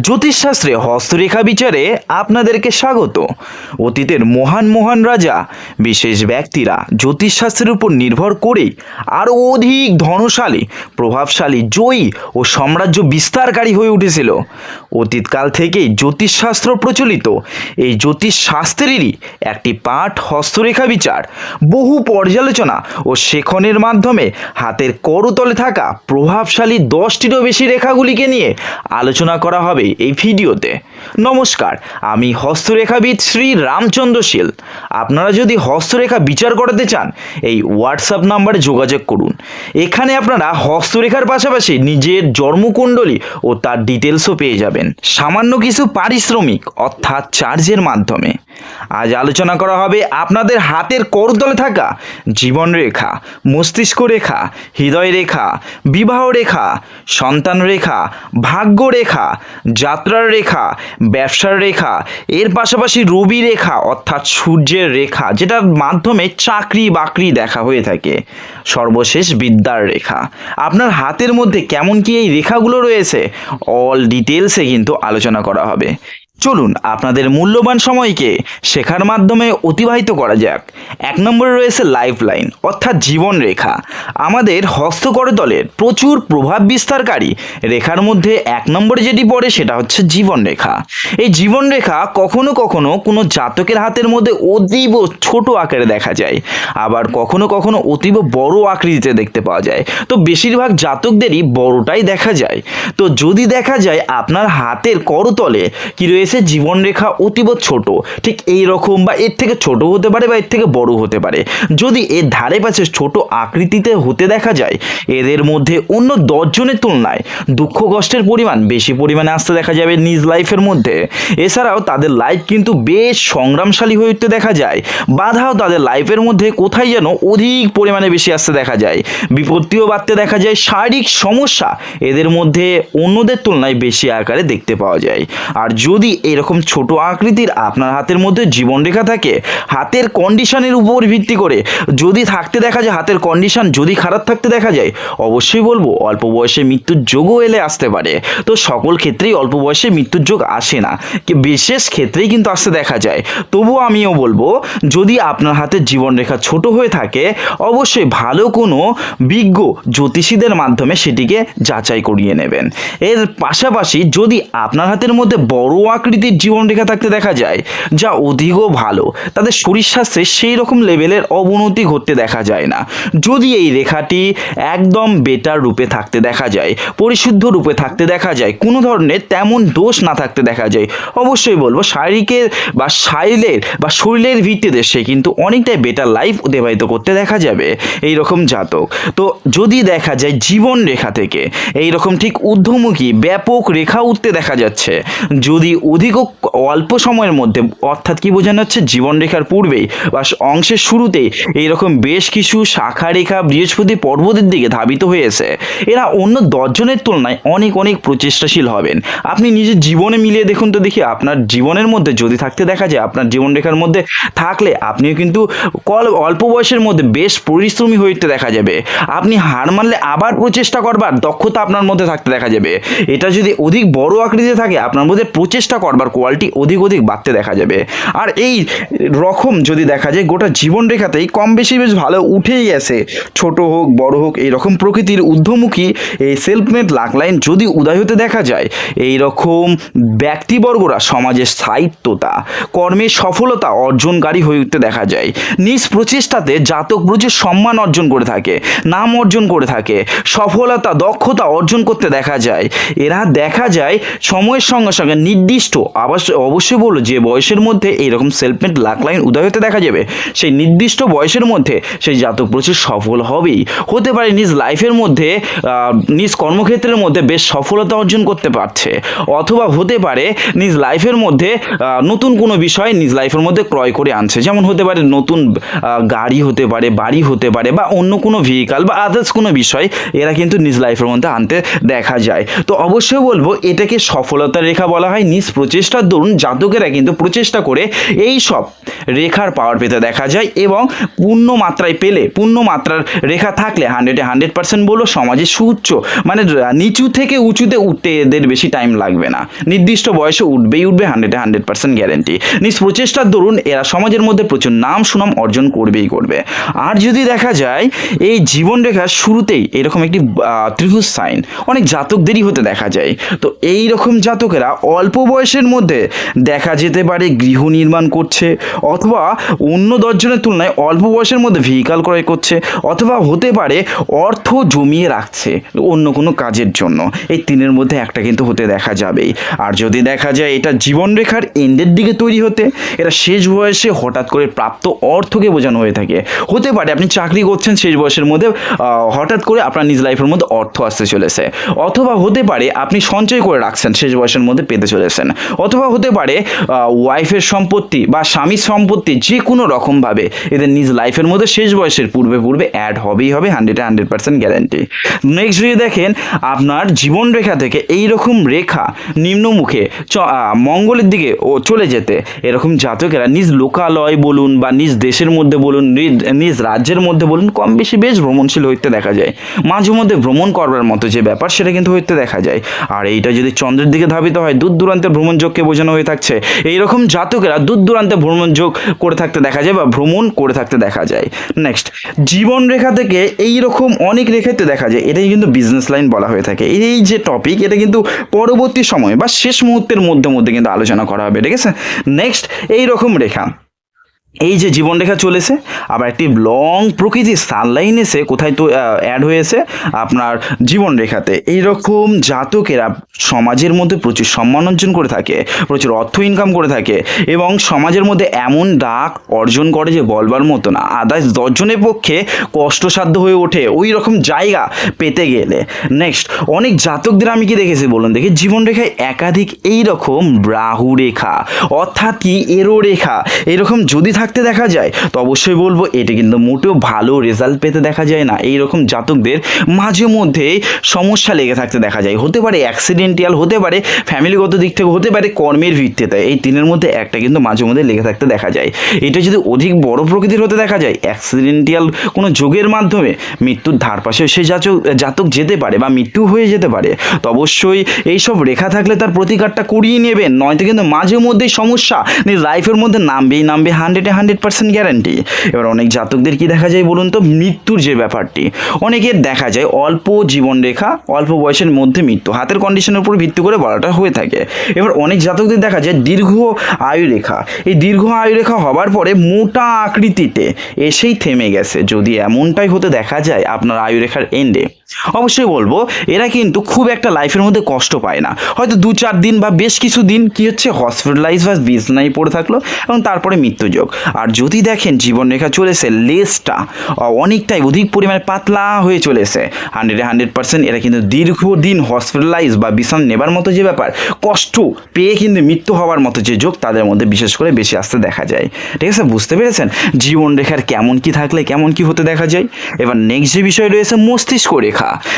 জ্যোতিষশাস্ত্রে হস্তরেখা বিচারে আপনাদেরকে স্বাগত। অতীতের মহান মহান রাজা, বিশেষ ব্যক্তিরা জ্যোতিষশাস্ত্রের উপর নির্ভর করেই আরও অধিক ধনশালী, প্রভাবশালী, জয়ী ও সাম্রাজ্য বিস্তারকারী হয়ে উঠেছিল। অতীতকাল থেকেই জ্যোতিষশাস্ত্র প্রচলিত। এই জ্যোতিষশাস্ত্রেরই একটি পাঠ হস্তরেখা বিচার, বহু পর্যালোচনা ও শেখনের মাধ্যমে হাতের করতলে থাকা প্রভাবশালী দশটিরও বেশি রেখাগুলিকে নিয়ে আলোচনা করা হবে এই ভিডিওতে। নমস্কার, আমি হস্তরেখাবিদ শ্রী রামচন্দ্র শীল। আপনারা যদি হস্তরেখা বিচার করাতে চান, এই হোয়াটসঅ্যাপ নাম্বারে যোগাযোগ করুন। এখানে আপনারা হস্তরেখার পাশাপাশি নিজের জন্মকুণ্ডলী ও তার ডিটেলসও পেয়ে যাবেন। সামান্য কিছু পারিশ্রমিক, অর্থাৎ চার্জের মাধ্যমে। আজ আলোচনা করা হবে আপনাদের হাতের করতলে থাকা জীবন রেখা মস্তিষ্ক রেখা হৃদয় রেখা বিবাহ রেখা সন্তান রেখা ভাগ্য রেখা যাত্রার রেখা ব্যবসার রেখা এর পাশাপাশি রবি রেখা অর্থাৎ সূর্যের রেখা, যেটার মাধ্যমে চাকরি বাকরি দেখা হয়ে থাকে। সর্বশেষ বিদ্যার রেখা। আপনার হাতের মধ্যে কেমন কি এই রেখাগুলো রয়েছে? অল ডিটেলসে কিন্তু আলোচনা করা হবে। চলুন আপনাদের মূল্যবান সময়কে শেখার মাধ্যমে অতিবাহিত করা যাক। এক নম্বরে রয়েছে লাইফ লাইন অর্থাৎ জীবন রেখা। আমাদের হস্তকরতলের প্রচুর প্রভাব বিস্তারকারী। রেখার মধ্যে এক নম্বরে যেটি পড়ে সেটা হচ্ছে জীবন রেখা। এই জীবন রেখা কখনো কখনো কোনো জাতকের হাতের মধ্যে অতীব ছোট আকারে দেখা যায়। আবার কখনো কখনো অতীব বড় আকৃতিতে দেখতে পাওয়া যায়। তো বেশিরভাগ জাতকদেরই বড়টাই দেখা যায়। তো যদি দেখা যায় আপনার হাতের করতলে, কি রয়েছে? জীবনরেখা অতীব ছোট। ঠিক এই রকম বা এর থেকে ছোট হতে পারে বা এর থেকে বড় হতে পারে। যদি এর ধারে পাশে ছোট আকৃতিতে হতে দেখা যায়, এদের মধ্যে অন্য দশজনের তুলনায় দুঃখ কষ্টের পরিমাণ বেশি পরিমাণে আসতে দেখা যাবে নিজ লাইফের মধ্যে। এছাড়াও তাদের লাইফ কিন্তু বেশ সংগ্রামশালী হয়ে উঠতে দেখা যায়। বাধাও তাদের লাইফের মধ্যে কোথায় যেন অধিক পরিমাণে বেশি আসতে দেখা যায়। বিপত্তিও বাড়তে দেখা যায়। শারীরিক সমস্যা এদের মধ্যে অন্যদের তুলনায় বেশি আকারে দেখতে পাওয়া যায়। আর যদি এরকম ছোট আকৃতির আপনার হাতের মধ্যে জীবনরেখা থাকে, হাতের কন্ডিশনের উপর ভিত্তি করে। যদি থাকতে দেখা যায়, হাতের কন্ডিশন যদি খারাপ থাকতে দেখা যায়, অবশ্যই বলব অল্প বয়সে মৃত্যুর যোগও এলে আসতে পারে। তো সকল ক্ষেত্রেই অল্প বয়সে মৃত্যুর যোগ আসে না। বিশেষ ক্ষেত্রেই কিন্তু আসতে দেখা যায়। তবুও আমিও বলব, যদি আপনার হাতের জীবনরেখা ছোট হয়ে থাকে, অবশ্যই ভালো কোনো বিজ্ঞ জ্যোতিষীদের মাধ্যমে সেটিকে যাচাই করিয়ে নেবেন। এর পাশাপাশি যদি আপনার হাতের মধ্যে বড় আকৃতির জীবনরেখা থাকতে দেখা যায়, যা অধিকও ভালো। তাদের শরীর স্বাস্থ্যে সেই রকম লেভেলের অবনতি ঘটতে দেখা যায় না। যদি এই রেখাটি একদম বেটার রূপে থাকতে দেখা যায়, পরিশুদ্ধ রূপে থাকতে দেখা যায়, কোনো ধরনের তেমন দোষ না থাকতে দেখা যায়, অবশ্যই বলব শারীরিকের বা শারীরের বা শরীরের ভিত্তিতে সে কিন্তু অনেকটাই বেটার লাইফ অতিবাহিত করতে দেখা যাবে এই রকম জাতক। তো যদি দেখা যায় জীবন রেখা থেকে এই রকম ঠিক ঊর্ধ্বমুখী, ব্যাপক রেখা উঠতে দেখা যাচ্ছে, যদি অধিক অল্প সময়ের মধ্যে, অর্থাৎ কি বোঝানো হচ্ছে জীবন রেখার পূর্বেই বা অংশের শুরুতেই এইরকম বেশ কিছু শাখা রেখা বৃহস্পতি পর্বতের দিকে ধাবিত হয়েছে। এরা অন্য দশজনের তুলনায় অনেক অনেক প্রচেষ্টাশীল হবেন। আপনি নিজের জীবনে মিলিয়ে দেখুন তো দেখি, আপনার জীবনের মধ্যে যদি থাকতে দেখা যায়, আপনার জীবন রেখার মধ্যে থাকলে আপনিও কিন্তু কল, অল্প বয়সের মধ্যে বেশ পরিশ্রমী হইতে দেখা যাবে। আপনি হার মানলে আবার প্রচেষ্টা করবার দক্ষতা আপনার মধ্যে থাকতে দেখা যাবে। এটা যদি অধিক বড় আকৃতিতে থাকে, আপনার মধ্যে প্রচেষ্টা করবার কোয়ালিটি অধিক অধিক বাড়তে দেখা যাবে। আর এই রকম যদি দেখা যায়, গোটা জীবন রেখাতেই কম বেশি বেশ ভালো উঠেই গেছে ছোট হোক, বড় হোক, এই রকম প্রকৃতির ঊর্ধ্বমুখী এই সেলফ মেড লাক লাইন যদি উদয় হতে দেখা যায়, এই রকম ব্যক্তিবর্গরা সমাজের স্থায়িত্বতা, কর্মের সফলতা অর্জনকারী হয়ে উঠতে দেখা যায়। নিজ প্রচেষ্টাতে জাতক প্রচুর সম্মান অর্জন করে থাকে, নাম অর্জন করে থাকে, সফলতা, দক্ষতা অর্জন করতে দেখা যায়। এরা দেখা যায় সময়ের সঙ্গে সঙ্গে নির্দিষ্ট অবশ্য অবশ্যই বলল যে বয়সের মধ্যে এইরকম সেলফ মেড লাক লাইন উদয় হতে দেখা যাবে। সেই নির্দিষ্ট বয়সের মধ্যে সেই জাতক প্রচুর সফল হবেই। হতে পারে নিজ লাইফের মধ্যে নিজ কর্মক্ষেত্রের মধ্যে বেশ সফলতা অর্জন করতে পারছে। অথবা হতে পারে নিজ লাইফের মধ্যে নতুন কোনো বিষয় নিজ লাইফের মধ্যে ক্রয় করে আনছে। যেমন হতে পারে নতুন গাড়ি হতে পারে, বাড়ি হতে পারে বা অন্য কোনো ভেহিকাল বা আদার্স কোনো বিষয় এরা কিন্তু নিজ লাইফের মধ্যে আনতে দেখা যায়। তো অবশ্যই বলব এটাকে সফলতার রেখা বলা হয়। নিজ প্রচেষ্টার দরুন জাতকেরা কিন্তু প্রচেষ্টা করে এই সব রেখার পাওয়ার পেতে দেখা যায় এবং পূর্ণ মাত্রায় পেলে, পূর্ণ মাত্রার রেখা থাকলে হান্ড্রেডে হান্ড্রেড পার্সেন্ট বলো সমাজে সুউচ্চ মানে নিচু থেকে উঁচুতে উঠতে এদের বেশি টাইম লাগবে না। নির্দিষ্ট বয়সে উঠবেই উঠবে হান্ড্রেডে হান্ড্রেড পার্সেন্ট গ্যারেন্টি নিজ প্রচেষ্টার দরুন এরা সমাজের মধ্যে প্রচুর নাম, সুনাম অর্জন করবেই করবে। আর যদি দেখা যায়, এই জীবনরেখার শুরুতেই এরকম একটি ত্রিভুজ সাইন অনেক জাতকদেরই হতে দেখা যায়। তো এই রকম জাতকেরা অল্প বয়সের মধ্যে দেখা যেতে পারে গৃহ নির্মাণ করছে অথবা অন্য দশজনের তুলনায় অল্প বয়সের মধ্যে ভেহিকাল ক্রয় করছে অথবা হতে পারে অর্থ জমিয়ে রাখছে অন্য কোনো কাজের জন্য। এই তিনের মধ্যে একটা কিন্তু হতে দেখা যাবেই। আর যদি দেখা যায় এটা জীবনরেখার এন্ডের দিকে তৈরি হতে, এটা শেষ বয়সে হঠাৎ করে প্রাপ্ত অর্থকে বোঝানো হয়ে থাকে। হতে পারে আপনি চাকরি করছেন শেষ বয়সের মধ্যে হঠাৎ করে আপনার নিজ লাইফের মধ্যে অর্থ আসতে চলেছে। অথবা হতে পারে আপনি সঞ্চয় করে রাখছেন শেষ বয়সের মধ্যে পেতে চলেছেন। অথবা হতে পারে ওয়াইফের সম্পত্তি বা স্বামীর সম্পত্তি যে কোনো রকমভাবে। এদের নিজ লাইফের মধ্যে শেষ বয়সের পূর্বে পূর্বে অ্যাড হবেই হবে hundred hundred percent guarantee next যদি দেখেন আপনার জীবন রেখা থেকে এই রকম রেখা নিম্নমুখে মঙ্গলের দিকে ও চলে যেতে। এরকম জাতকেরা নিজ লোকালয় বলুন বা নিজ দেশের মধ্যে বলুন, নিজ- রাজ্যের মধ্যে বলুন, কম বেশি বেশ ভ্রমণশীল হইতে দেখা যায়। মাঝে মধ্যে ভ্রমণ করবার মতো যে ব্যাপার, সেটা কিন্তু হইতে দেখা যায়। আর এইটা যদি চন্দ্রের দিকে ধাবিত হয়, দূর দূরান্তের ভ্রমণ যোগকে বোঝানো হয়ে থাকছে। এইরকম জাতকেরা দূর দূরান্তে ভ্রমণ যোগ করে থাকতে দেখা যায় বা ভ্রমণ করে থাকতে দেখা যায়। নেক্সট জীবন রেখা থেকে এই রকম অনেক রেখাতে দেখা যায়। এটাই কিন্তু বিজনেস লাইন বলা হয়ে থাকে। এই যে টপিক এটা কিন্তু পরবর্তী সময় বা শেষ মুহূর্তের মধ্যে মধ্যে কিন্তু আলোচনা করা হবে। ঠিক আছে? নেক্সট এই রকম রেখা। এই যে জীবনরেখা চলেছে আবার একটি লং প্রকৃতির সানলাইন এসে কোথায় তো অ্যাড হয়েছে আপনার জীবনরেখাতে। এইরকম জাতকেরা সমাজের মধ্যে প্রচুর সম্মান অর্জন করে থাকে, প্রচুর অর্থ ইনকাম করে থাকে এবং সমাজের মধ্যে এমন ডাক অর্জন করে যে বলবার মতো না। আদার্স দশজনের পক্ষে কষ্টসাধ্য হয়ে ওঠে ওই রকম জায়গা পেতে গেলে। নেক্সট অনেক জাতকদের আমি কি দেখেছি বলুন দেখি, জীবনরেখায় একাধিক এই রকম রাহু রেখা, অর্থাৎ কি এরো রেখা, এরকম যদি থাকতে দেখা যায়। তো অবশ্যই বলব, এটা কিন্তু মোটেও ভালো রেজাল্ট পেতে দেখা যায় না। এই রকম জাতকদের মাঝে মধ্যে সমস্যা লেগে থাকতে দেখা যায়। হতে পারে অ্যাক্সিডেন্টিয়াল হতে পারে ফ্যামিলিগত দিক থেকে, হতে পারে কর্মের ভিত্তিতে। এই তিনের মধ্যে একটা কিন্তু মাঝে মধ্যে লেগে থাকতে দেখা যায়। এটা যদি অধিক বড় প্রকৃতির হতে দেখা যায় অ্যাক্সিডেন্টিয়াল কোনো যোগের মাধ্যমে মৃত্যুর ধার পাশে সে জাতক জাতক যেতে পারে বা মৃত্যু হয়ে যেতে পারে, তো অবশ্যই এইসব রেখা থাকলে তার প্রতিকারটা করিয়ে নেবেন। নয়তো কিন্তু মাঝে মধ্যেই সমস্যা লাইফের মধ্যে নামবেই, নামবে হান্ড্রেডে হান্ড্রেড পার্সেন্ট গ্যারান্টি। এবার অনেক জাতকদের কি দেখা যায় বলুন তো? মৃত্যুর যে ব্যাপারটি অনেকের দেখা যায় অল্প জীবন রেখা অল্প বয়সের মধ্যে মৃত্যু, হাতের কন্ডিশনের উপর ভিত্তি করে বলাটা হয়ে থাকে। এবার অনেক জাতকদের দেখা যায় দীর্ঘ আয়ু রেখা এই দীর্ঘ আয়ু রেখা হবার পরে মোটা আকৃতিতে এসেই থেমে গেছে। যদি এমনটাই হতে দেখা যায় আপনার আয়ু রেখার এন্ডে অবশ্যই বলব, এরা কিন্তু খুব একটা লাইফের মধ্যে কষ্ট পায় না। হয়তো দু চার দিন বা বেশ কিছু দিন কি হচ্ছে হসপিটালাইজ বা বিছনায় পড়ে থাকল এবং তারপরে মৃত্যুযোগ। আর যদি দেখেন জীবনরেখা চলেছে লেসটা অনেকটাই অধিক পরিমাণে পাতলা হয়ে চলেছে হান্ড্রেডে হান্ড্রেড পার্সেন্ট এরা কিন্তু দীর্ঘদিন হসপিটালাইজ বা বিছানা নেবার মতো যে ব্যাপার, কষ্ট পেয়ে কিন্তু মৃত্যু হওয়ার মতো যে যোগ তাদের মধ্যে বিশেষ করে বেশি আসতে দেখা যায়। ঠিক আছে, বুঝতে পেরেছেন? জীবনরেখার কেমন কি থাকলে কেমন কি হতে দেখা যায়? এবার নেক্সট যে বিষয় রয়েছে, মস্তিষ্ক রেখা।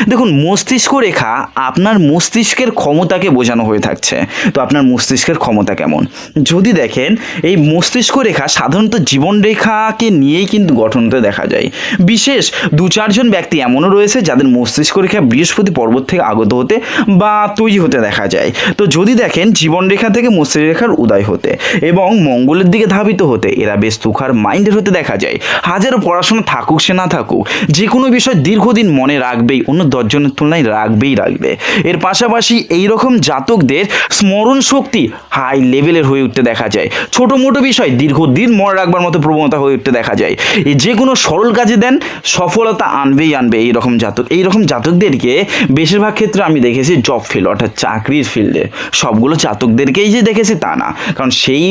দেখুন, মস্তিষ্ক রেখা আপনার মস্তিষ্কের ক্ষমতাকে বোঝানো হয়ে থাকছে। তো আপনার মস্তিষ্কের ক্ষমতা কেমন? যদি দেখেন, এই মস্তিষ্ক রেখা সাধারণত জীবন রেখাকে নিয়েই কিন্তু গঠন হতে দেখা যায়। বিশেষ, দু চারজন ব্যক্তি এমনও রয়েছে যাদের মস্তিষ্ক রেখা বৃহস্পতি পর্বত থেকে আগত হতে বা তৈরি হতে দেখা যায়। তো যদি দেখেন, জীবন রেখা থেকে মস্তিষ্ক রেখার উদয় হতে এবং মঙ্গলের দিকে ধাবিত হতে, এরা বেশ তুখার মাইন্ডের হতে দেখা যায়। হাজারো পড়াশোনা থাকুক সে না থাকুক যে কোনো বিষয় দীর্ঘদিন মনে রাখবেই অন্য দশজনের তুলনায় রাখবেই রাখবে এর পাশাপাশি এই রকম জাতকদের স্মরণ শক্তি হাই লেভেলের হয়ে উঠতে দেখা যায়। ছোট মোটো বিষয়, দীর্ঘদিন মনে রাখবার মতো প্রবণতা হয়ে উঠতে দেখা যায়। যে কোনো সরল কাজে দেন, সফলতা আনবেই আনবে এই রকম জাতক। এই রকম জাতকদেরকে বেশিরভাগ ক্ষেত্রে আমি দেখেছি জব ফিল্ড অর্থাৎ চাকরির ফিল্ডে সবগুলো জাতকদেরকেই যে দেখেছি তা না। কারণ সেই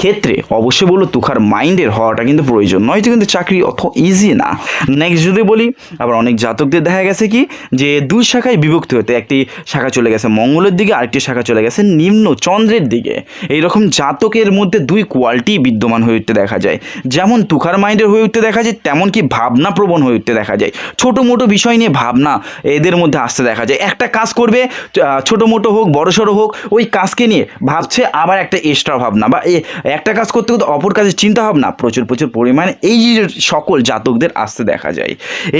ক্ষেত্রে অবশ্যই বলব তুখার মাইন্ডের হওয়াটা কিন্তু প্রয়োজন। নয়তো কিন্তু চাকরি অত ইজি না। নেক্সট যদি বলি, আবার অনেক জাতকদের দেখা গেছে কি, যে দুই শাখায় বিভক্ত হতে, একটি শাখা চলে গেছে মঙ্গলের দিকে, আরেকটি শাখা চলে গেছে নিম্ন চন্দ্রের দিকে। এইরকম জাতকের মধ্যে দুই কোয়ালিটি বিদ্যমান হয়ে উঠতে দেখা যায়। যেমন তুখার মাইন্ডের হয়ে উঠতে দেখা যায়, তেমন কি ভাবনাপ্রবণ হয়ে উঠতে দেখা যায়। ছোটো মোটো বিষয় নিয়ে ভাবনা এদের মধ্যে আসতে দেখা যায়। একটা কাজ করবে ছোটো মোটো হোক বড় সড়ো হোক, ওই কাজকে নিয়ে ভাবছে আবার একটা এক্সট্রা ভাবনা বা একটা কাজ করতে করতে অপর কাজের চিন্তা ভাবনা প্রচুর প্রচুর পরিমাণে এই যে সকল জাতকদের আসতে দেখা যায়।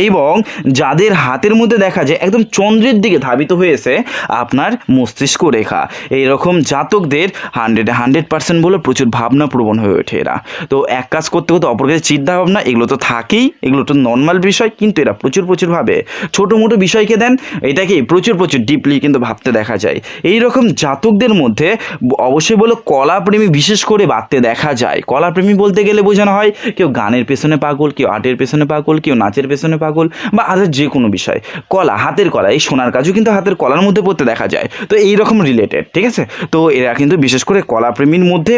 এবং যাদের হাতের মধ্যে দেখা যায় একদম চন্দ্রের দিকে ধাবিত হয়েছে আপনার মস্তিষ্ক রেখা। এইরকম জাতকদের হান্ড্রেডে হান্ড্রেড পার্সেন্ট বলে প্রচুর ভাবনা প্রবণ হয়ে ওঠে এরা। তো এক কাজ করতে করতে অপর কাছে চিন্তা ভাবনা এগুলো তো থাকেই, এগুলো তো নর্মাল বিষয়, কিন্তু এরা প্রচুর প্রচুর ভাবে। ছোটো মোটো বিষয়কে দেন, এটাকে প্রচুর প্রচুর ডিপলি কিন্তু ভাবতে দেখা যায়। এই রকম জাতকদের মধ্যে অবশ্যই বলো কলাপ্রেমী বিশেষ করে বাড়তে দেখা যায়। কলাপ্রেমী বলতে গেলে বোঝানো হয় কেউ গানের পেছনে পাগল, কেউ আর্টের পেছনে পাগল, কেউ নাচের পেছনে পাগল বা আদার যে কোনো বিষয়। কলা, হাতের কলা, এই সোনার কাজও কিন্তু হাতের কলার মধ্যে পড়তে দেখা যায়। তো এই রকম রিলেটেড ঠিক আছে? তো এরা কিন্তু বিশেষ করে কলাপ্রেমীর মধ্যে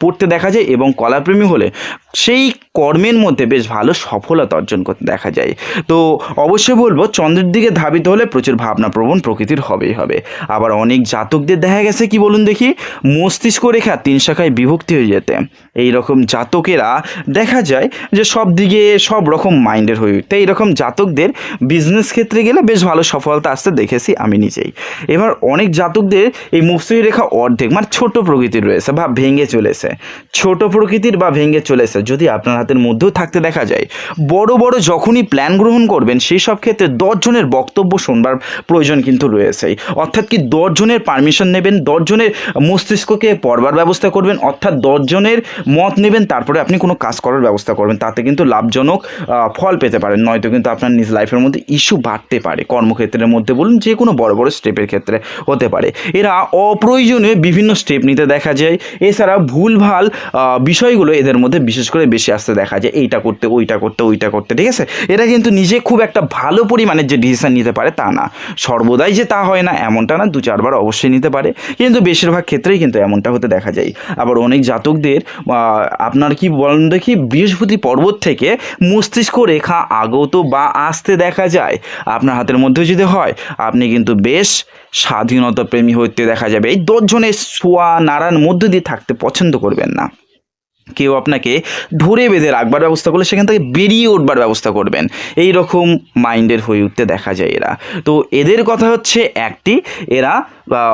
পড়তে দেখা যায় এবং কলাপ্রেমী হলে সেই কর্মের মধ্যে বেশ ভালো সফলতা অর্জন করতে দেখা যায়। তো অবশ্যই বলব, চন্দ্রের দিকে ধাবিত হলে প্রচুর ভাবনাপ্রবণ প্রকৃতির হবেই হবে। আবার অনেক জাতকদের দেখা গেছে কি বলুন দেখি? মস্তিষ্ক রেখা তিন শাখায় বিভক্তি হয়ে যেতে। এই রকম জাতকেরা দেখা যায় যে সব দিকে সব রকম মাইন্ডের হয়ে উঠতে। এইরকম জাতকদের বিজনেস ক্ষেত্রে গেলে বেশ ভালো সফলতা আসতে দেখেছি আমি নিজেই। এবার অনেক জাতকদের এই মস্তিষ্ক রেখা অর্ধেক মানে ছোট প্রকৃতির রয়েছে বা ভেঙে চলেছে। ছোট প্রকৃতির বা ভেঙে চলেছে যদি আপনার হাতের মধ্যেও থাকতে দেখা যায়, বড় বড় যখনই প্ল্যান গ্রহণ করবেন সেই সব ক্ষেত্রে দশজনের বক্তব্য শুনবার প্রয়োজন কিন্তু রয়েছেই অর্থাৎ কি দশজনের পারমিশন নেবেন দশজনের মস্তিষ্ককে পড়বার ব্যবস্থা করবেন, অর্থাৎ দশজনের মত নেবেন, তারপরে আপনি কোনো কাজ করার ব্যবস্থা করবেন। তাতে কিন্তু লাভজনক ফল পেতে পারেন। নয়তো কিন্তু আপনার নিজ লাইফের মধ্যে ইস্যু বাড়তে পারে। কর্মক্ষেত্রের মধ্যে বলুন, যে কোনো বড় বড় স্টেপের ক্ষেত্রে হতে পারে। এরা অপ্রয়োজনীয় বিভিন্ন স্টেপ নিতে দেখা যায়। এছাড়া ভুলভাল বিষয়গুলো এদের মধ্যে বিশেষ করে বেশি আসতে দেখা যায়, এইটা করতে, ওইটা করতে ওইটা করতে, ঠিক আছে? এরা কিন্তু নিজে খুব একটা ভালো পরিমাণের যে ডিসিশন নিতে পারে তা না। সর্বদাই যে তা হয় না, এমনটা না, দু চারবার অবশ্যই নিতে পারে। কিন্তু বেশিরভাগ ক্ষেত্রেই কিন্তু এমনটা হতে দেখা যায়। আবার অনেক জাতকদের আপনার কি বলেন দেখি, বৃহস্পতি পর্বত থেকে মস্তিষ্ক রেখা আগত বা আসতে দেখা যায়। আপনার হাতের মধ্যে যদি হয়, আপনি কিন্তু বেশ স্বাধীনতা প্রেমী হইতে দেখা যাবে। এই দশজনের শোয়া নাড়ার মধ্য দিয়ে থাকতে পছন্দ করবেন না। কেউ আপনাকে ধরে বেঁধে রাখবার ব্যবস্থা করলে সেখান থেকে বেরিয়ে উঠবার ব্যবস্থা করবেন। এই রকম মাইন্ডের হয়ে উঠতে দেখা যায় এরা। তো এদের কথা হচ্ছে একটি, এরা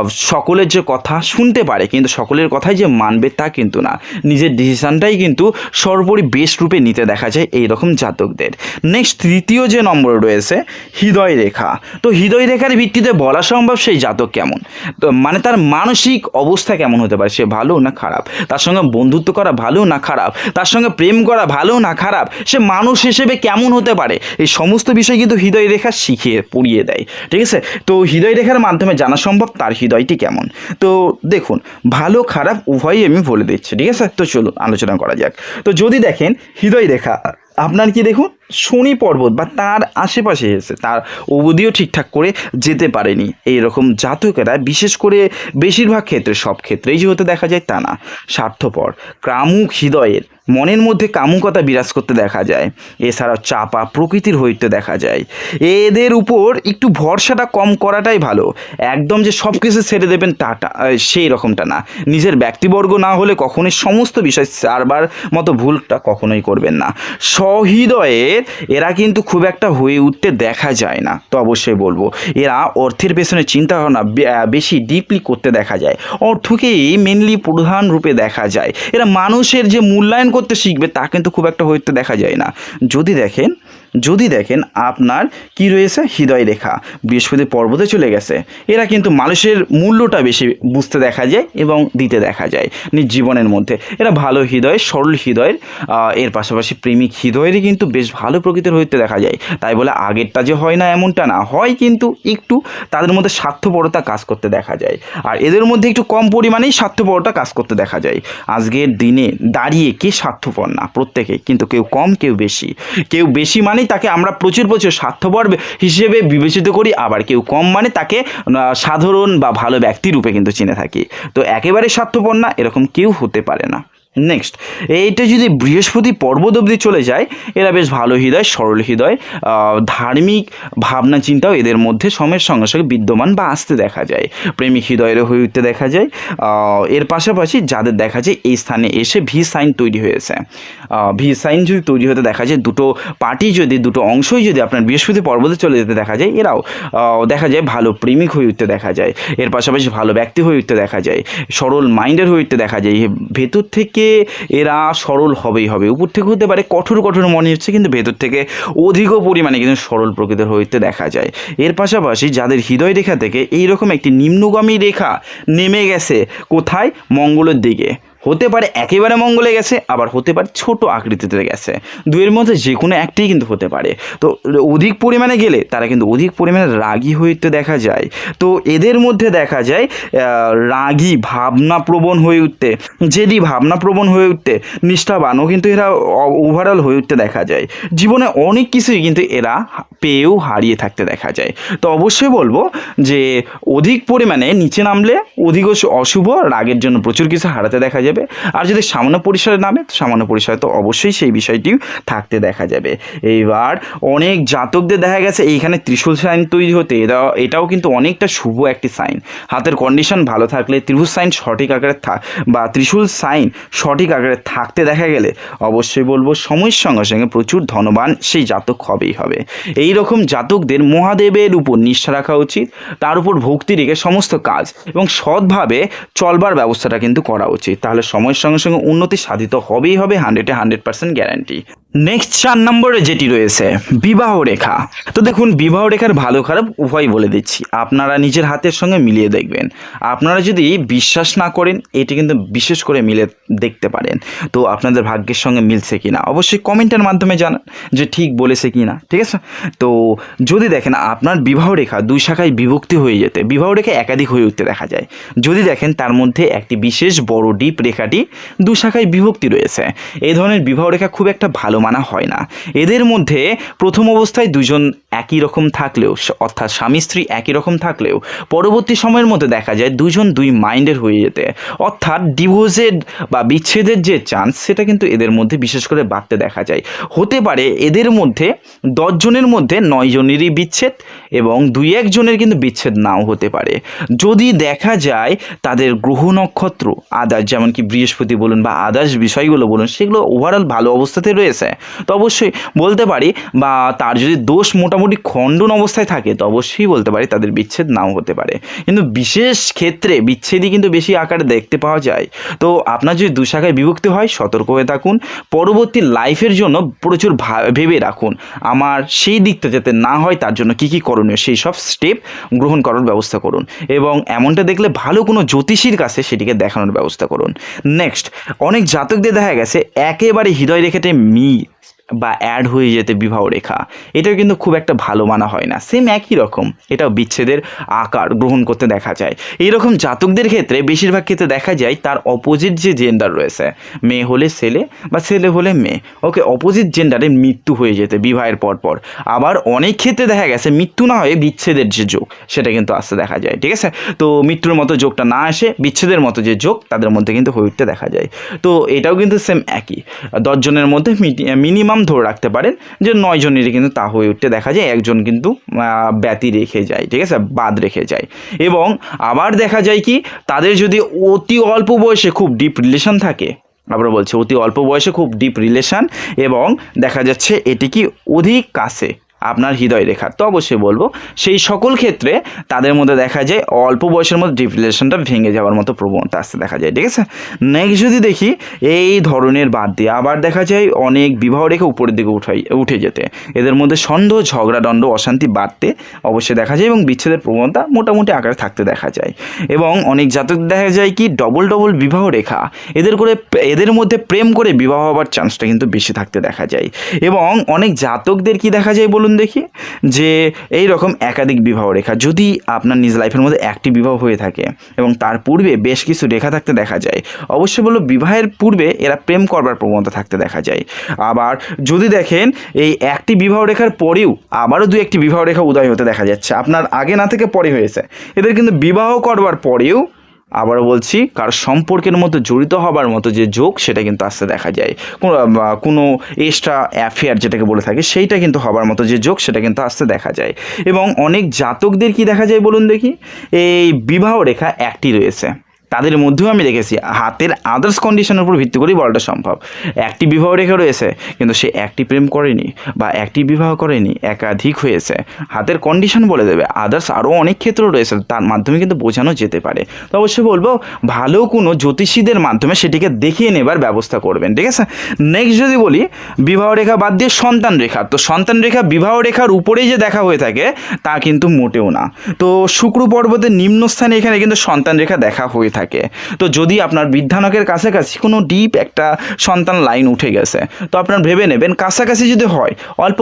সকলের যে কথা শুনতে পারে, কিন্তু সকলের কথাই যে মানবে তা কিন্তু না। নিজের ডিসিশানটাই কিন্তু সর্বোপরি বেস্ট রূপে নিতে দেখা যায় এই রকম জাতকদের। নেক্সট তৃতীয় যে নম্বর রয়েছে, হৃদয় রেখা। তো হৃদয় রেখার ভিত্তিতে বলা সম্ভব সেই জাতক কেমন? তো মানে তার মানসিক অবস্থা কেমন হতে পারে? সে ভালো না খারাপ? তার সঙ্গে বন্ধুত্ব করা ভালো না খারাপ, তার সঙ্গে প্রেম করা ভালো না খারাপ, সে মানুষ হিসেবে কেমন হতে পারে? এই সমস্ত বিষয় কিন্তু হৃদয় রেখা শিখিয়ে পড়িয়ে দেয়, ঠিক আছে? তো হৃদয় রেখার মাধ্যমে জানা সম্ভব তার হৃদয়টি কেমন? তো দেখুন, ভালো খারাপ উভয়ই আমি বলে দিচ্ছি, ঠিক আছে? তো চলুন, আলোচনা করা যাক। তো যদি দেখেন, হৃদয় রেখা আপনার কি দেখুন, শনি পর্বত বা তার আশেপাশে এসে, তার অবধিও ঠিকঠাক করে যেতে পারেনি। এই রকম জাতকেরা, বিশেষ করে বেশিরভাগ ক্ষেত্রে, সব ক্ষেত্রেই যে হতে দেখা যায় তা না, স্বার্থপর, ক্রামুক হৃদয়ের মনের মধ্যে কামুকতা বিরাজ করতে দেখা যায়। এছাড়াও চাপা প্রকৃতির হইতে দেখা যায়। এদের উপর একটু ভরসাটা কম করাটাই ভালো। একদম যে সব কিছু ছেড়ে দেবেন টাটা সেই রকমটা না। নিজের ব্যক্তিবর্গ না হলে কখনোই সমস্ত বিষয় সারবার মতো ভুলটা কখনোই করবেন না। সহৃদয়ের এরা কিন্তু খুব একটা হয়ে উঠতে দেখা যায় না, তো অবশ্যই বলব। এরা অর্থের পেছনে চিন্তা ভাবনা বেশি ডিপলি করতে দেখা যায়। অর্থকেই মেনলি প্রধান রূপে দেখা যায়। এরা মানুষের যে মূল্যায়ন করতে শিখবে তা কিন্তু খুব একটা হইতে দেখা যায় না। যদি দেখেন যদি দেখেন আপনার কি রয়েছে? হৃদয় রেখা। বৃহস্পতি পর্বতে চলে গেছে। এরা কিন্তু মানুষের মূল্যটা বেশি বুঝতে দেখা যায় এবং দিতে দেখা যায় নিজ জীবনের মধ্যে। এরা ভালো হৃদয়, সরল হৃদয়ের এর পাশাপাশি প্রেমিক হৃদয়েরই কিন্তু বেশ ভালো প্রকৃতির হইতে দেখা যায়। তাই বলে আগেরটা যে হয় না, এমনটা না। হয় কিন্তু একটু তাদের মধ্যে স্বার্থপরতা কাজ করতে দেখা যায়। আর এদের মধ্যে একটু কম পরিমাণেই স্বার্থপরতা কাজ করতে দেখা যায়। আজকের দিনে দাঁড়িয়ে কে স্বার্থপর না? প্রত্যেকেই কিন্তু কেউ কম, কেউ বেশি। কেউ বেশি মানেই তাকে আমরা প্রচুর প্রচুর স্বার্থপর হিসেবে বিবেচিত করি, আবার কেউ কম মানে তাকে সাধারণ বা ভালো ব্যক্তি রূপে কিন্তু চিনে থাকি। তো একেবারে স্বার্থপর না, এরকম কেউ হতে পারে না। নেক্সট এইটা যদি বৃহস্পতি পর্বত অবধি চলে যায়, এরা বেশ ভালো হৃদয়, সরল হৃদয় ধার্মিক ভাবনা, চিন্তাও এদের মধ্যে সময়ের সঙ্গে সঙ্গে বিদ্যমান বা আসতে দেখা যায়। প্রেমিক হৃদয়েরও হয়ে উঠতে দেখা যায়। এর পাশাপাশি যাদের দেখা যায়, এই স্থানে এসে ভি সাইন তৈরি হয়েছে। ভি সাইন যদি তৈরি হতে দেখা যায়, দুটো পার্টি যদি, দুটো অংশই যদি আপনার বৃহস্পতি পর্বতে চলে যেতে দেখা যায়, এরাও দেখা যায় ভালো প্রেমিক হয়ে উঠতে দেখা যায়। এর পাশাপাশি ভালো ব্যক্তি হয়ে উঠতে দেখা যায়। সরল মাইন্ডের হয়ে উঠতে দেখা যায়। ভেতর থেকে এরা সরল হবেই হবে। উপর থেকে হতে পারে কঠোর কঠোর মনে হচ্ছে, কিন্তু ভেতর থেকে অধিক পরিমাণে কিন্তু সরল প্রকৃতির হইতে দেখা যায়। এর পাশাপাশি যাদের হৃদয় রেখা থেকে এইরকম একটি নিম্নগামী রেখা নেমে গেছে, কোথায়? মঙ্গলের দিকে। হতে পারে একেবারে মঙ্গলে গেছে, আবার হতে পারে ছোট আকৃতিতে গেছে। দুয়ের মধ্যে যে কোনো একটাই কিন্তু হতে পারে। তো অধিক পরিমাণে গেলে তারা কিন্তু অধিক পরিমাণে রাগী উঠতে দেখা যায়। তো এদের মধ্যে দেখা যায় রাগী ভাবনা প্রবণ হয়ে উঠতে, জেদি ভাবনা প্রবণ হয়ে উঠতে, নিষ্ঠাবানও কিন্তু এরা ওভারঅল হয়ে উঠতে দেখা যায়। জীবনে অনেক কিছুই কিন্তু এরা পেয়েও হারিয়ে থাকতে দেখা যায়। তো অবশ্যই বলব যে, অধিক পরিমাণে নিচে নামলে অধিক অশুভ, রাগের জন্য প্রচুর কিছু হারাতে দেখা যাবে। আর যদি সামান্য পরিসরে নামে সামান্য পরিসরে তো অবশ্যই সেই বিষয়টি থাকতে দেখা যাবে। এইবার অনেক জাতকদের দেখা গেছে, এইখানে ত্রিশূল সাইন তৈরি হতে এটা এটাও কিন্তু অনেকটা শুভ একটি সাইন। হাতের কন্ডিশন ভালো থাকলে ত্রিভুজ সাইন সঠিক আকারে থাক বা ত্রিশূল সাইন সঠিক আকারে থাকতে দেখা গেলে অবশ্যই বলব সময়ের সঙ্গে সঙ্গে প্রচুর ধনবান সেই জাতক হবেই হবে। এই রকম জাতকদের মহাদেবের উপর নিষ্ঠা রাখা উচিত, তার উপর ভক্তি রেখে সমস্ত কাজ এবং সৎভাবে চলবার ব্যবস্থাটা কিন্তু করা উচিত। তাহলে সময়ের সঙ্গে সঙ্গে উন্নতি সাধিত হবেই হবে হান্ড্রেডে হান্ড্রেড পার্সেন্ট গ্যারান্টি নেক্সট চার নম্বরে যেটি রয়েছে, বিবাহ রেখা। তো দেখুন, বিবাহ রেখার ভালো খারাপ উভয় বলে দিচ্ছি। আপনারা নিজের হাতের সঙ্গে মিলিয়ে দেখবেন। আপনারা যদি বিশ্বাস না করেন, এটি কিন্তু বিশেষ করে মিলে দেখতে পারেন। তো আপনাদের ভাগ্যের সঙ্গে মিলছে কিনা, অবশ্যই কমেন্টের মাধ্যমে জানান যে ঠিক বলেছে কিনা, ঠিক আছে? তো যদি দেখেন, আপনার বিবাহ রেখা দুই শাখায় বিভক্তি হয়ে যেতে, বিবাহ রেখা একাধিক হয়ে উঠতে দেখা যায়। যদি দেখেন, তার মধ্যে একটি বিশেষ বড় ডিপ রেখাটি দু শাখায় বিভক্তি রয়েছে। এই ধরনের বিবাহ রেখা খুব একটা ভালো মানা হয় না। এদের মধ্যে প্রথম অবস্থায় দুজন একই রকম থাকলেও, অর্থাৎ স্বামী স্ত্রী একই রকম থাকলেও, পরবর্তী সময়ের মধ্যে দেখা যায় দুজন দুই মাইন্ডের হয়ে যেতে। অর্থাৎ ডিভোর্সের বা বিচ্ছেদের যে চান্স, সেটা কিন্তু এদের মধ্যে বিশেষ করে বাড়তে দেখা যায়। হতে পারে এদের মধ্যে দশজনের মধ্যে নয় জনেরই বিচ্ছেদ এবং দুই একজনের কিন্তু বিচ্ছেদ নাও হতে পারে। যদি দেখা যায় তাদের গ্রহ নক্ষত্র, আদার্স যেমন কি বৃহস্পতি বলুন বা আদার্স বিষয়গুলো বলুন, সেগুলো ওভারঅল ভালো অবস্থাতে রয়েছে। তো অবশ্যই বলতে পারি বা তার যদি দোষ মোটামুটি খণ্ডন অবস্থায় থাকে, তো অবশ্যই বলতে পারি তাদের বিচ্ছেদ নাও হতে পারে। কিন্তু বিশেষ ক্ষেত্রে বিচ্ছেদই কিন্তু বেশি আকারে দেখতে পাওয়া যায়। তো আপনার যদি দু শাখায় বিভক্তি হয়, সতর্ক হয়ে থাকুন। পরবর্তী লাইফের জন্য প্রচুর ভেবে রাখুন। আমার সেই দিকটা যাতে না হয়, তার জন্য কি কি করণীয়, সেই সব স্টেপ গ্রহণ করার ব্যবস্থা করুন। এবং এমনটা দেখলে ভালো কোনো জ্যোতিষীর কাছে সেটিকে দেখানোর ব্যবস্থা করুন। নেক্সট অনেক জাতকদের দেখা গেছে, একেবারে হৃদয় রেখাতে Bali বা অ্যাড হয়ে যেতে বিবাহ রেখা। এটাও কিন্তু খুব একটা ভালো মানা হয় না। সেম একই রকম। এটাও বিচ্ছেদের আকার গ্রহণ করতে দেখা যায়। এইরকম জাতকদের ক্ষেত্রে বেশিরভাগ ক্ষেত্রে দেখা যায় তার অপোজিট যে জেন্ডার রয়েছে। মেয়ে হলে ছেলে বা ছেলে হলে মেয়ে। ওকে অপোজিট জেন্ডারে মৃত্যু হয়ে যেতে বিবাহের পর পর আবার অনেক ক্ষেত্রে দেখা গেছে মৃত্যু না হয়ে বিচ্ছেদের যে যোগ, সেটা কিন্তু আসতে দেখা যায়। ঠিক আছে? তো মৃত্যুর মতো যোগটা না আসে, বিচ্ছেদের মতো যে যোগ, তাদের মধ্যে কিন্তু হয়ে উঠতে দেখা যায়। তো এটাও কিন্তু সেম একই। দশজনের মধ্যে মিনিমাম ধরে রাখতে পারেন যে নয় জনেরই কিন্তু তা হয়ে উঠতে দেখা যায়, একজন কিন্তু ব্যতি রেখে যায়, ঠিক আছে? বাদ রেখে যায়। এবং আবার দেখা যায় কি, তাদের যদি অতি অল্প বয়সে খুব ডিপ রিলেশন থাকে আবার বলছে, অতি অল্প বয়সে খুব ডিপ রিলেশন এবং দেখা যাচ্ছে এটি কি অধিক কাছে আপনার হৃদয় রেখা। তো অবশ্যই বলব, সেই সকল ক্ষেত্রে তাদের মধ্যে দেখা যায় অল্প বয়সের মধ্যে ডিপ রিলেশনটা ভেঙে যাওয়ার মতো প্রবণতা আসতে দেখা যায়, ঠিক আছে? নেক্সট যদি দেখি, এই ধরনের বাদ দিয়ে আবার দেখা যায় অনেক বিবাহ রেখে উপরের দিকে উঠাই, উঠে যেতে। এদের মধ্যে সন্দেহ ঝগড়া দণ্ড অশান্তি বাড়তে অবশ্যই দেখা যায় এবং বিচ্ছেদের প্রবণতা মোটামুটি আকারে থাকতে দেখা যায়। এবং অনেক জাতক দেখা যায় কি ডবল ডবল বিবাহ রেখা, এদের করে, এদের মধ্যে প্রেম করে বিবাহ হওয়ার চান্সটা কিন্তু বেশি থাকতে দেখা যায়। এবং অনেক জাতকদের কি দেখা যায় বলুন দেখি যে এই রকম একাধিক বিবাহ রেখা যদি আপনার নিজ লাইফের মধ্যে একটি বিবাহ হয়ে থাকে এবং তার পূর্বে বেশ কিছু রেখা থাকতে দেখা যায়, অবশ্যই বলব বিবাহের পূর্বে এরা প্রেম করবার প্রবণতা থাকতে দেখা যায়। আবার যদি দেখেন এই একটি বিবাহ রেখার পরেও আবারও দু একটি বিবাহ রেখা উদয় হতে দেখা যাচ্ছে। আপনার আগে না থেকে পরে হয়েছে। এদের কিন্তু বিবাহ করবার পরেও আবারও বলছি, কার সম্পর্কের মতো জড়িত হবার মতো যে যোগ, সেটা কিন্তু আসতে দেখা যায়। কোনো কোনো এক্সট্রা অ্যাফেয়ার যেটাকে বলে থাকে, সেইটা কিন্তু হবার মতো যে যোগ, সেটা কিন্তু আসতে দেখা যায়। এবং অনেক জাতকদের কি দেখা যায় বলুন দেখি? এই বিবাহ রেখা একটি রয়েছে। তাদের মধ্যেও আমি দেখেছি, হাতের আদার্স কন্ডিশনের উপর ভিত্তি করেই বলাটা সম্ভব। একটি বিবাহ রেখা রয়েছে, কিন্তু সে একটি প্রেম করেনি বা একটি বিবাহ করেনি, একাধিক হয়েছে। হাতের কন্ডিশন বলে দেবে আদার্স আরও অনেক ক্ষেত্র রয়েছে, তার মাধ্যমে কিন্তু বোঝানো যেতে পারে। তো অবশ্যই বলব, ভালো কোনো জ্যোতিষীদের মাধ্যমে সেটিকে দেখিয়ে নেবার ব্যবস্থা করবেন, ঠিক আছে? নেক্সট যদি বলি, বিবাহ রেখা বাদ দিয়ে সন্তান রেখা। তো সন্তান রেখা বিবাহ রেখার উপরেই যে দেখা হয়ে থাকে, তা কিন্তু মোটেও না। তো শুক্র পর্বতের নিম্নস্থানে এখানে কিন্তু সন্তান রেখা দেখা হয়ে থাকে। তো যদি আপনার বৃদ্ধানকের কাছাকাছি কোনো ডিপ একটা সন্তান লাইন উঠে গেছে, তো আপনার ভেবে নেবেন কাছাকাছি যদি হয়, অল্প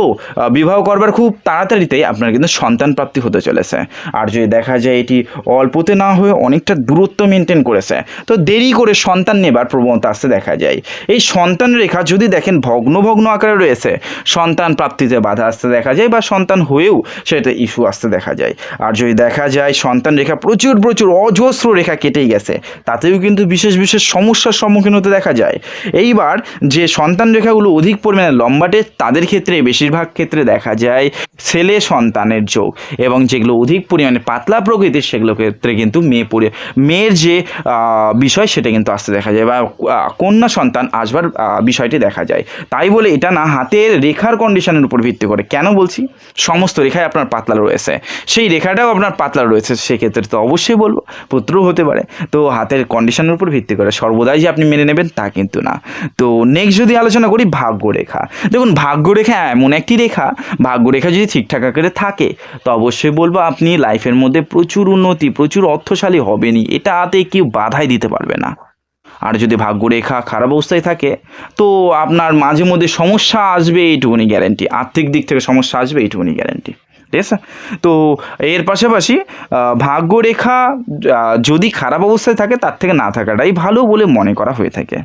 বিবাহ করবার খুব তাড়াতাড়িতেই আপনার কিন্তু সন্তান প্রাপ্তি হতে চলেছে। আর যদি দেখা যায় এটি অল্পতে না হয়ে অনেকটা দূরত্ব মেনটেন করেছে, তো দেরি করে সন্তান নেবার প্রবণতা আসতে দেখা যায়। এই সন্তান রেখা যদি দেখেন ভগ্ন ভগ্ন আকারে রয়েছে, সন্তান প্রাপ্তিতে বাধা আসতে দেখা যায় বা সন্তান হয়েও সেটা ইস্যু আসতে দেখা যায়। আর যদি দেখা যায় সন্তান রেখা প্রচুর প্রচুর অজস্র রেখা কেটেই গেছে তাতেও কিন্তু বিশেষ বিশেষ সমস্যার সম্মুখীন হতে দেখা যায়। এইবার যে সন্তান রেখাগুলো অধিক পরিমাণে লম্বাটে, তাদের ক্ষেত্রে বেশিরভাগ ক্ষেত্রে দেখা যায় ছেলে সন্তানের যোগ এবং যেগুলো অধিক পরিমাণে পাতলা প্রকৃতির সেগুলো ক্ষেত্রে কিন্তু মেয়ে পরি মেয়ের যে বিষয় সেটা কিন্তু আসতে দেখা যায় বা কন্যা সন্তান আসবার বিষয়টি দেখা যায়। তাই বলে এটা না, হাতের রেখার কন্ডিশনের উপর ভিত্তি করে। কেন বলছি? সমস্ত রেখায় আপনার পাতলা রয়েছে। সেই রেখাটাও আপনার পাতলা রয়েছে, সেক্ষেত্রে তো অবশ্যই বলব পুত্র হতে পারে। তো হাতের কন্ডিশনের উপর ভিত্তি করে সর্বদাই যে আপনি মেনে নেবেন তা কিন্তু না। তো নেক্সট যদি আলোচনা করি ভাগ্যরেখা। দেখুন, ভাগ্যরেখা এমন একটি রেখা। ভাগ্যরেখা যদি ঠিকঠাক আকারে থাকে, তো অবশ্যই বলব আপনি লাইফের মধ্যে প্রচুর উন্নতি, প্রচুর অর্থশালী হবেনই। এটা আতে কেউ বাধাই দিতে পারবে না। আর যদি ভাগ্যরেখা খারাপ অবস্থায় থাকে, তো আপনার মাঝে মধ্যে সমস্যা আসবে এইটুকুনি গ্যারেন্টি আর্থিক দিক থেকে সমস্যা আসবে এইটুকুনি গ্যারেন্টি ঠিক আছে? তো এর পাশাপাশি ভাগ্যরেখা যদি খারাপ অবস্থায় থাকে তার থেকে না থাকাটাই ভালো বলে মনে করা হয়ে থাকে।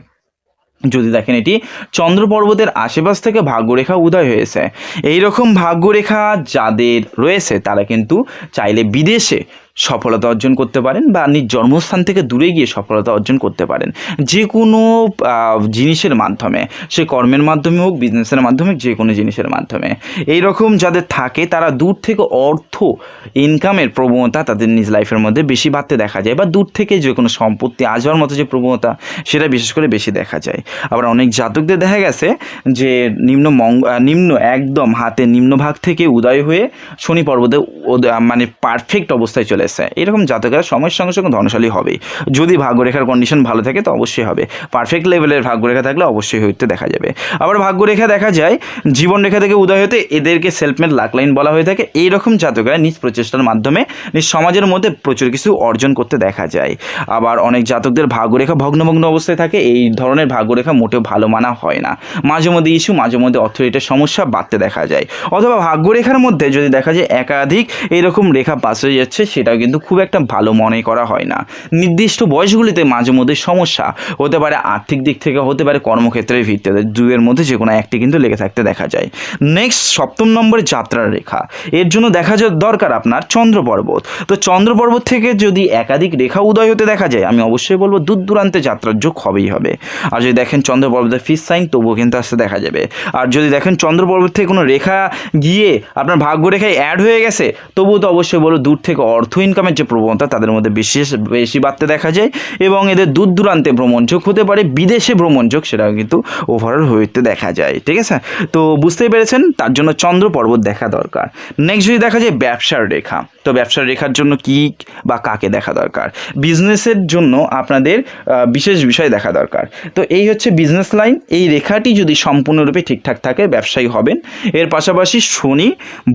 যদি দেখেন এটি, চন্দ্র পর্বতের আশেপাশ থেকে ভাগ্যরেখা উদয় হয়েছে। এইরকম ভাগ্যরেখা যাদের রয়েছে তারা কিন্তু চাইলে বিদেশে সফলতা অর্জন করতে পারেন বা নিজ জন্মস্থান থেকে দূরে গিয়ে সফলতা অর্জন করতে পারেন। যে কোনো জিনিসের মাধ্যমে, সে কর্মের মাধ্যমে হোক বিজনেসের মাধ্যমে যে কোনো জিনিসের মাধ্যমে। এই রকম যাদের থাকে, তারা দূর থেকে অর্থ ইনকামের প্রবণতা তাদের নিজ লাইফের মধ্যে বেশি বাড়তে দেখা যায় বা দূর থেকে যে কোনো সম্পত্তি আসবার মতো যে প্রবণতা, সেটা বিশেষ করে বেশি দেখা যায়। আবার অনেক জাতকদের দেখা গেছে যে নিম্ন মঙ্গ নিম্ন একদম হাতে নিম্নভাগ থেকে উদয় হয়ে শনি পর্বতে মানে পারফেক্ট অবস্থায় চলে এসেছে এরকম জাতকেরা সময়ের সঙ্গে সঙ্গে ধনশালী হবেই। যদি ভাগ্যরেখার কন্ডিশন ভালো থাকে, তো অবশ্যই হবে। পারফেক্ট লেভেলের ভাগ্যরেখা থাকলে অবশ্যই হইতে দেখা যাবে। আবার ভাগ্যরেখা দেখা যায় জীবনরেখা থেকে উদয় হতে এদেরকে সেলফমেড লাক লাইন বলা হয়ে থাকে। এইরকম জাতকেরা নিজ প্রচেষ্টার মাধ্যমে, নিজ সমাজের মধ্যে প্রচুর কিছু অর্জন করতে দেখা যায়। আবার অনেক জাতকদের ভাগ্যরেখা ভগ্নভগ্ন অবস্থায় থাকে, এই ধরনের ভাগ্যরেখা মোটেও ভালো মানা হয় না। মাঝে মধ্যে ইস্যু মাঝে মধ্যে অর্থনীতির সমস্যা বাড়তে দেখা যায়। অথবা ভাগ্যরেখার মধ্যে যদি দেখা যায় একাধিক এরকম রেখা পাস হয়ে যাচ্ছে, সেটাও কিন্তু খুব একটা ভালো মনে করা হয় না। নির্দিষ্ট বয়সগুলিতে মাঝে মধ্যে সমস্যা হতে পারে, আর্থিক দিক থেকে হতে পারে, কর্মক্ষেত্রের ভিত্তিতে। দুয়ের মধ্যে যে কোনো একটি কিন্তু লেগে থাকতে দেখা যায়। নেক্সট সপ্তম নম্বরে যাত্রার রেখা। এর জন্য দেখা যায় দরকার আপনার চন্দ্র পর্বত তো চন্দ্র পর্বত থেকে যদি একাধিক রেখা উদয় হতে দেখা যায়, আমি অবশ্যই বলব দূর দূরান্তে যাত্রার যোগ হবেই হবে। আর যদি দেখেন চন্দ্র পর্বতের ফিস সাইন তবুও কিন্তু আসতে দেখা যাবে। আর যদি দেখেন চন্দ্র পর্বত থেকে কোনো রেখা গিয়ে আপনার ভাগ্য রেখায় অ্যাড হয়ে গেছে, তবুও তো অবশ্যই বলব দূর থেকে অর্থ ইনকামের যে প্রবণতা, তাদের মধ্যে বিশেষ বেশি বাড়তে দেখা যায় এবং এদের দূর দূরান্তে ভ্রমণযোগ হতে পারে, বিদেশে ভ্রমণযোগ সেটাও কিন্তু ওভারঅল হইতে দেখা যায়, ঠিক আছে? তো বুঝতেই পেরেছেন, তার জন্য চন্দ্র পর্বত দেখা দরকার। নেক্সট যদি দেখা যায়, ব্যবসার রেখা। তো ব্যবসার রেখার জন্য কি বা কাকে দেখা দরকার? বিজনেসের জন্য আপনাদের বিশেষ বিষয় দেখা দরকার। তো এই হচ্ছে বিজনেস লাইন এই রেখাটি যদি সম্পূর্ণরূপে ঠিকঠাক থাকে, ব্যবসায়ী হবেন। এর পাশাপাশি শনি,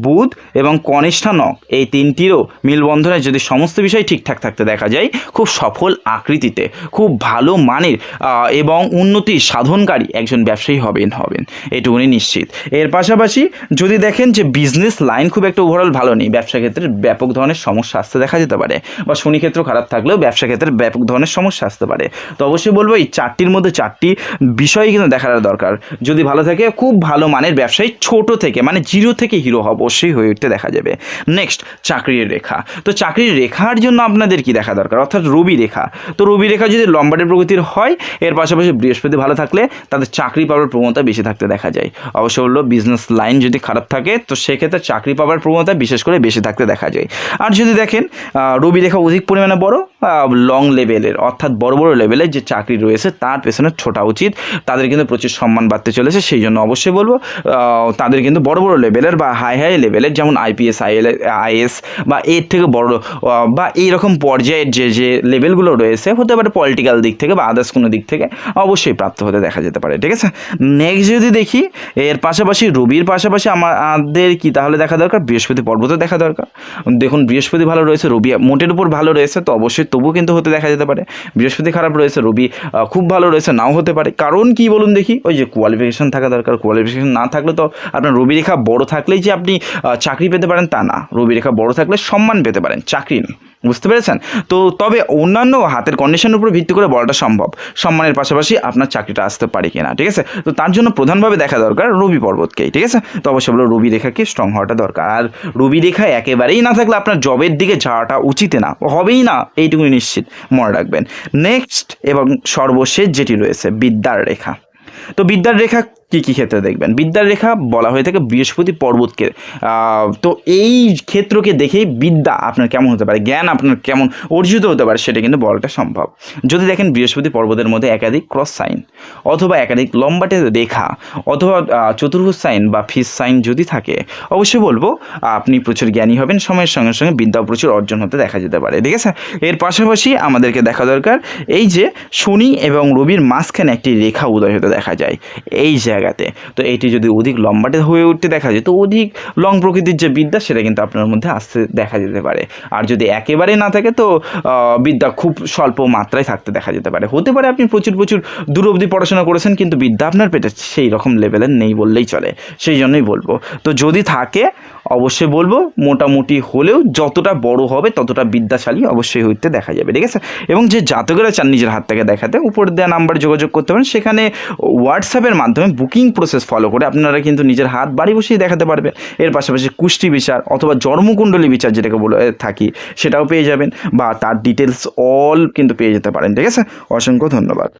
বুধ এবং কনিষ্ঠা নখ, এই তিনটিরও মিলবন্ধনে যদি সমস্ত বিষয় ঠিকঠাক থাকতে দেখা যায়, খুব সফল আকৃতিতে, খুব ভালো মানের এবং উন্নতি সাধনকারী একজন ব্যবসায়ী হবেন হবেন। এটুকুনি নিশ্চিত। এর পাশাপাশি যদি দেখেন যে বিজনেস লাইন খুব একটা ওভারঅল ভালো নেই, ব্যবসা ক্ষেত্রে ব্যাপক ব্যাপক ধরনের সমস্যা আসতে দেখা যেতে পারে বা শনি ক্ষেত্র খারাপ থাকলেও ব্যবসা ক্ষেত্রে ব্যাপক ধরনের সমস্যা আসতে পারে। তো অবশ্যই বলব, এই চারটির মধ্যে চারটি বিষয় কিন্তু দেখার দরকার। যদি ভালো থাকে, খুব ভালো মানের ব্যবসায়ী ছোট থেকে মানে জিরো থেকে হিরো অবশ্যই হয়ে উঠতে দেখা যাবে। নেক্সট, চাকরির রেখা। তো চাকরির রেখার জন্য আপনাদের কি দেখা দরকার? অর্থাৎ রবি রেখা। তো রবি রেখা যদি লম্বাটের প্রকৃতির হয়, এর পাশাপাশি বৃহস্পতি ভালো থাকলে তাদের চাকরি পাওয়ার প্রবণতা বেশি থাকতে দেখা যায়। অবশ্য বলল বিজনেস লাইন যদি খারাপ থাকে, তো সেক্ষেত্রে চাকরি পাওয়ার প্রবণতা বিশেষ করে বেশি থাকতে দেখা যায়। আর যদি দেখেন রবি রেখা অধিক পরিমাণে বড় লং লেভেলের অর্থাৎ বড় বড় লেভেলের যে চাকরি রয়েছে, তার পেছনে ছোটা উচিত। তাদের কিন্তু প্রচুর সম্মান বাড়তে চলেছে, সেই জন্য অবশ্যই বলব তাদের কিন্তু বড় বড় লেভেলের বা হাই হাই লেভেলের যেমন আইপিএস আইএল আইএস বা এর থেকে বড় বা এইরকম পর্যায়ের যে যে লেভেলগুলো রয়েছে, হতে পারে পলিটিক্যাল দিক থেকে বা আদার্স কোনো দিক থেকে, অবশ্যই প্রাপ্ত হতে দেখা যেতে পারে, ঠিক আছে? নেক্সট যদি দেখি, এর পাশাপাশি, রবির পাশাপাশি আমাদের কি তাহলে দেখা দরকার? বৃহস্পতি পর্বতও দেখা দরকার। দেখুন, বৃহস্পতি ভালো রয়েছে, রবি মোটের উপর ভালো রয়েছে, তো অবশ্যই তবু কিন্তু হতে দেখা যেতে পারে। বৃহস্পতি খারাপ রয়েছে, রবি খুব ভালো রয়েছে, নাও হতে পারে। কারণ কি বলুন দেখি, ওই যে কোয়ালিফিকেশন থাকা দরকার কোয়ালিফিকেশান না থাকলে তো আপনার রবি রেখা বড় থাকলেই যে আপনি চাকরি পেতে পারেন তা না। রবি রেখা বড় থাকলে সম্মান পেতে পারেন, চাকরি না। বুঝতে পেরেছেন? তো তবে অন্যান্য হাতের কন্ডিশনের উপর ভিত্তি করে বলাটা সম্ভব। সম্মানের পাশাপাশি আপনার চাকরিটা আসতে পারে কিনা, ঠিক আছে? তো তার জন্য প্রধানভাবে দেখা দরকার রবি পর্বতকেই, ঠিক আছে? তো অবশ্যই বলো রবি রেখাকে স্ট্রং হওয়াটা দরকার। আর রবি রেখা একেবারেই না থাকলে আপনার জবের দিকে যাওয়াটা উচিত না, হবেই না, এইটুকুনি নিশ্চিত, মনে রাখবেন। নেক্সট এবং সর্বশেষ যেটি রয়েছে, বিদ্যার রেখা। তো বিদ্যার রেখা কী কী ক্ষেত্রে দেখবেন? বিদ্যার রেখা বলা হয়ে থাকে বৃহস্পতি পর্বতকে। তো এই ক্ষেত্রকে দেখেই বিদ্যা আপনার কেমন হতে পারে? জ্ঞান আপনার কেমন অর্জিত হতে পারে? সেটা কিন্তু বলাটা সম্ভব। যদি দেখেন বৃহস্পতি পর্বতের মধ্যে একাধিক ক্রস সাইন অথবা একাধিক লম্বাটে রেখা অথবা চতুর্ভুজ সাইন বা ফিস সাইন যদি থাকে, অবশ্যই বলব, আপনি প্রচুর জ্ঞানী হবেন, সময়ের সঙ্গে সঙ্গে বিদ্যাও প্রচুর অর্জন হতে দেখা যেতে পারে, ঠিক আছে? এর পাশাপাশি আমাদেরকে দেখা দরকার, এই যে শনি এবং রবির মাঝখানে একটি রেখা উদয় হতে দেখা যায়, এই জায়গাতে। তো এটি যদি অধিক লম্বাটে হয়ে উঠতে দেখা যায়, তো অধিক লং প্রকৃতির যে বিদ্যা, সেটা কিন্তু আপনার মধ্যে আসতে দেখা যেতে পারে। আর যদি একেবারে না থাকে, তো বিদ্যা খুব স্বল্প মাত্রায় থাকতে দেখা যেতে পারে। হতে পারে আপনি প্রচুর প্রচুর দূর অবধি পড়াশোনা করেছেন, কিন্তু বিদ্যা আপনার পেটে সেই রকম লেভেলের নেই বললেই চলে। সেই জন্যই বলব। তো যদি থাকে অবশ্যই বলব, মোটামুটি হলেও যতটা বড় হবে ততটা বিদ্যাশালী অবশ্যই হইতে দেখা যাবে, ঠিক আছে? এবং যে জাতকেরা চান নিজের হাত থেকে দেখাতে, উপর দেওয়া নাম্বার যোগাযোগ করতে পারেন। সেখানে হোয়াটসঅ্যাপের মাধ্যমে বুকিং প্রসেস ফলো করে আপনারা কিন্তু নিজের হাত বাড়ি বসেই দেখাতে পারবেন। এর পাশাপাশি কুষ্টি বিচার অথবা জন্মকুণ্ডলী বিচার যেটাকে বলে থাকি, সেটাও পেয়ে যাবেন বা তার ডিটেলস অল কিন্তু পেয়ে যেতে পারেন, ঠিক আছে? অসংখ্য ধন্যবাদ।